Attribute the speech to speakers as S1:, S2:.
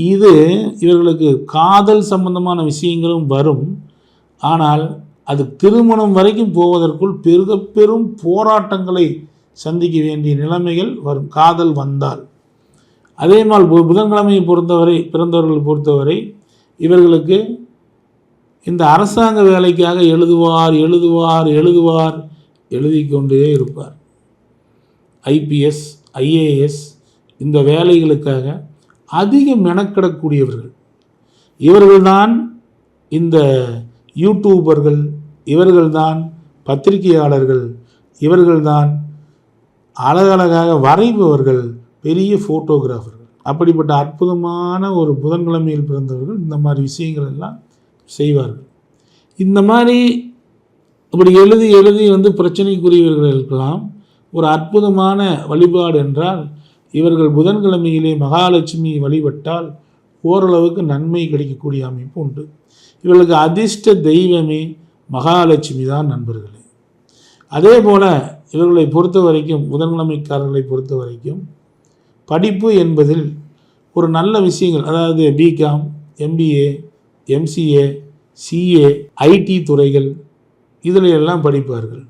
S1: இது இவர்களுக்கு காதல் சம்பந்தமான விஷயங்களும் வரும். ஆனால் அது திருமணம் வரைக்கும் போவதற்குள் பெருக பெரும் போராட்டங்களை சந்திக்க வேண்டிய நிலைமைகள் வரும். காதல் வந்தால். அதே மாதிரி பு- புதன்கிழமையை பொறுத்தவரை பிறந்தவர்களை பொறுத்தவரை இவர்களுக்கு இந்த அரசாங்க வேலைக்காக எழுதுவார் எழுதுவார் எழுதுவார் எழுதி கொண்டே இருப்பார் ஐபிஎஸ் ஐஏஎஸ் இந்த வேலைகளுக்காக அதிக மெனக்கிடக்கூடியவர்கள். இவர்கள்தான் இந்த யூடியூபர்கள் இவர்கள்தான் பத்திரிகையாளர்கள் இவர்கள்தான் அழகழகாக வரைபவர்கள் பெரிய ஃபோட்டோகிராஃபர்கள் அப்படிப்பட்ட அற்புதமான ஒரு புதன்கிழமையில் பிறந்தவர்கள் இந்த மாதிரி விஷயங்கள் எல்லாம் செய்வார்கள். இந்த மாதிரி இப்படி எழுதி எழுதி வந்து பிரச்சனைக்குரியவர்களுக்கெல்லாம் ஒரு அற்புதமான வழிபாடு என்றால் இவர்கள் புதன்கிழமையிலே மகாலட்சுமி வழிபட்டால் ஓரளவுக்கு நன்மை கிடைக்கக்கூடிய அமைப்பு உண்டு. இவர்களுக்கு அதிர்ஷ்ட தெய்வமே மகாலட்சுமி தான் நண்பர்களே. அதே போல் இவர்களை பொறுத்த வரைக்கும் புதன்கிழமைக்காரர்களை பொறுத்த வரைக்கும் படிப்பு என்பதில் ஒரு நல்ல விஷயங்கள் அதாவது BCom MBA MCA CA IT துறைகள் இதில் எல்லாம் படிப்பார்கள்.